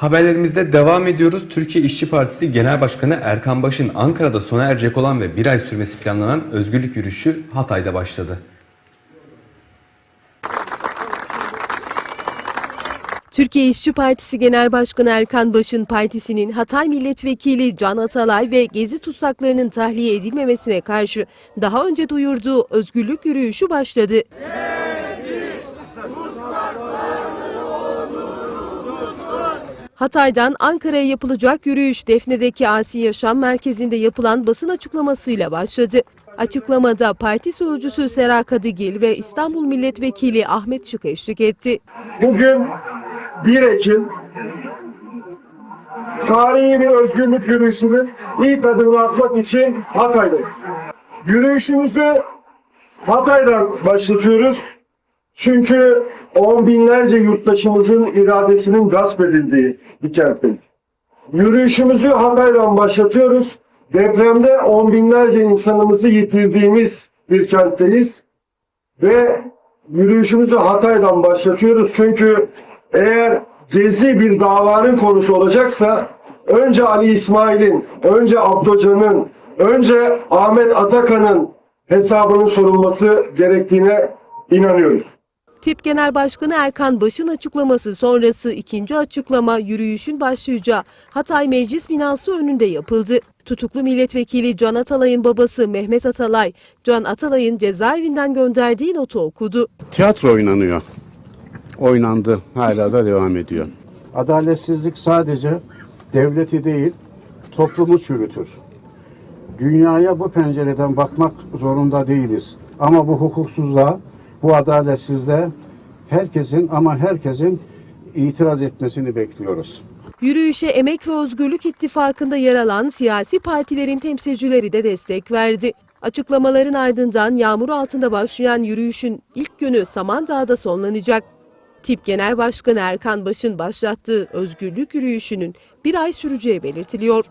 Haberlerimizde devam ediyoruz. Türkiye İşçi Partisi Genel Başkanı Erkan Baş'ın Ankara'da sona erecek olan ve bir ay sürmesi planlanan özgürlük yürüyüşü Hatay'da başladı. Türkiye İşçi Partisi Genel Başkanı Erkan Baş'ın partisinin Hatay Milletvekili Can Atalay ve gezi tutsaklarının tahliye edilmemesine karşı daha önce duyurduğu özgürlük yürüyüşü başladı. Hatay'dan Ankara'ya yapılacak yürüyüş Defne'deki Asi Yaşam Merkezi'nde yapılan basın açıklamasıyla başladı. Açıklamada parti sözcüsü Sera Kadıgil ve İstanbul Milletvekili Ahmet Şık eşlik etti. Bugün 1 Ekim tarihi bir özgürlük yürüyüşünün ilk adımını atmak için Hatay'dayız. Yürüyüşümüzü Hatay'dan başlatıyoruz. Çünkü on binlerce yurttaşımızın iradesinin gasp edildiği bir kentteyiz. Yürüyüşümüzü Hatay'dan başlatıyoruz. Depremde on binlerce insanımızı yitirdiğimiz bir kentteyiz. Ve yürüyüşümüzü Hatay'dan başlatıyoruz. Çünkü eğer gezi bir davanın konusu olacaksa önce Ali İsmail'in, önce Abdocan'ın, önce Ahmet Atakan'ın hesabının sorulması gerektiğine inanıyoruz. Tip Genel Başkanı Erkan Baş'ın açıklaması sonrası ikinci açıklama yürüyüşün başlayacağı Hatay Meclis binası önünde yapıldı. Tutuklu milletvekili Can Atalay'ın babası Mehmet Atalay, Can Atalay'ın cezaevinden gönderdiği notu okudu. Tiyatro oynanıyor. Oynandı. Hala da devam ediyor. Adaletsizlik sadece devleti değil, toplumu çürütür. Dünyaya bu pencereden bakmak zorunda değiliz. Ama bu hukuksuzluğa, bu adaletsizliğe herkesin ama herkesin itiraz etmesini bekliyoruz. Yürüyüşe Emek ve Özgürlük İttifakı'nda yer alan siyasi partilerin temsilcileri de destek verdi. Açıklamaların ardından yağmur altında başlayan yürüyüşün ilk günü Samandağ'da sonlanacak. Tip Genel Başkanı Erkan Baş'ın başlattığı özgürlük yürüyüşünün bir ay süreceği belirtiliyor.